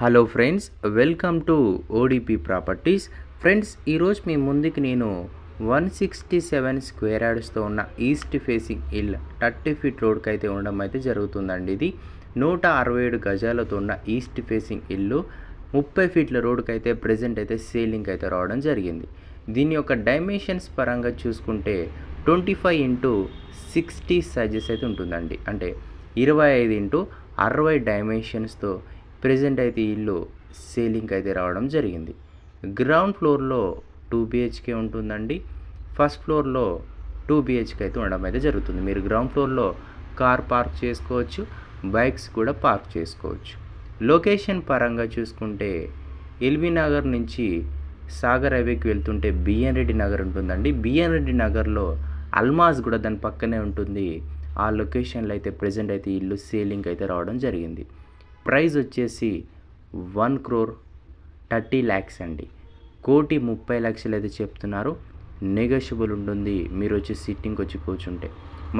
Hello friends welcome to ODP properties friends ఈరోజు మీ ముందుకి నేను వన్ సిక్స్టీ సెవెన్ స్క్వేర్ యార్డ్స్తో ఉన్న ఈస్ట్ ఫేసింగ్ ఇల్ థర్టీ ఫీట్ రోడ్కి అయితే ఉండడం అయితే జరుగుతుందండి ఇది. నూట అరవై ఏడు గజాలతో ఉన్న ఈస్ట్ ఫేసింగ్ ఇల్లు ముప్పై ఫీట్ల రోడ్కి అయితే ప్రజెంట్ అయితే సేలింగ్ అయితే రావడం జరిగింది. దీని యొక్క డైమెన్షన్స్ పరంగా చూసుకుంటే twenty five into sixty sizes అయితే ఉంటుందండి. అంటే ఇరవై ఐదు ఇంటూ అరవై డైమెన్షన్స్తో ప్రజెంట్ అయితే ఇల్లు సేలింగ్ అయితే రావడం జరిగింది. గ్రౌండ్ ఫ్లోర్లో టూ బిహెచ్కే ఉంటుందండి. ఫస్ట్ ఫ్లోర్లో టూ బిహెచ్కే అయితే ఉండడం అయితే జరుగుతుంది. మీరు గ్రౌండ్ ఫ్లోర్లో కార్ పార్క్ చేసుకోవచ్చు బైక్స్ కూడా పార్క్ చేసుకోవచ్చు. లొకేషన్ పరంగా చూసుకుంటే ఎల్బీ నగర్ నుంచి సాగర్ హైవేకి వెళ్తుంటే బిఎన్ రెడ్డి నగర్ ఉంటుందండి. బిఎన్ రెడ్డి నగర్లో అల్మాజ్ కూడా దాని పక్కనే ఉంటుంది. ఆ లొకేషన్లో అయితే ప్రజెంట్ అయితే ఇల్లు సేలింగ్ అయితే రావడం జరిగింది. ప్రైజ్ వచ్చేసి వన్ క్రోర్ థర్టీ ల్యాక్స్ అండి. కోటి ముప్పై లక్షలు అయితే చెప్తున్నారు. నెగోషియబుల్ ఉంటుంది. మీరు వచ్చి సిట్టింగ్కి వచ్చి కూర్చుంటే.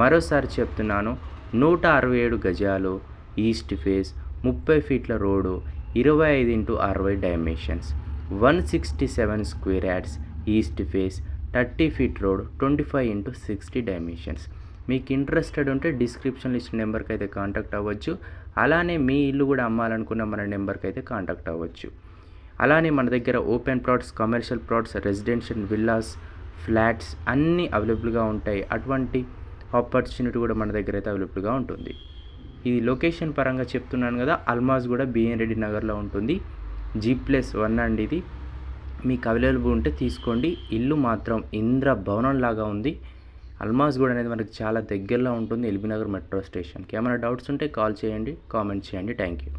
మరోసారి చెప్తున్నాను. నూట అరవై ఏడు గజాలు ఈస్ట్ ఫేస్ ముప్పై ఫీట్ల రోడ్డు ఇరవై ఐదు ఇంటూ అరవై dimensions one sixty seven square yards east face thirty feet road twenty five into sixty dimensions. మీకు ఇంట్రెస్టెడ్ ఉంటే డిస్క్రిప్షన్ ఇచ్చిన నెంబర్కి అయితే కాంటాక్ట్ అవ్వచ్చు. అలానే మీ ఇల్లు కూడా అమ్మాలనుకున్న మన నెంబర్కి అయితే కాంటాక్ట్ అవ్వచ్చు. అలానే మన దగ్గర open plots commercial plots residential villas flats అన్నీ అవైలబుల్గా ఉంటాయి. అటువంటి ఆపర్చునిటీ కూడా మన దగ్గర అయితే అవైలబుల్గా ఉంటుంది. ఇది లొకేషన్ పరంగా చెప్తున్నాను కదా అల్మాజ్ కూడా బిఎన్ రెడ్డి నగర్లో ఉంటుంది. జీ ప్లస్ వన్ అండి ఇది. మీకు అవైలబుల్ ఉంటే తీసుకోండి. ఇల్లు మాత్రం ఇంద్ర భవనం లాగా ఉంది. అల్మాజ్ గూడ అనేది మనకి చాలా దగ్గరలో ఉంటుంది ఎల్బీనగర్ మెట్రో స్టేషన్కి. ఏమైనా డౌట్స్ ఉంటే కాల్ చేయండి కామెంట్ చేయండి. Thank you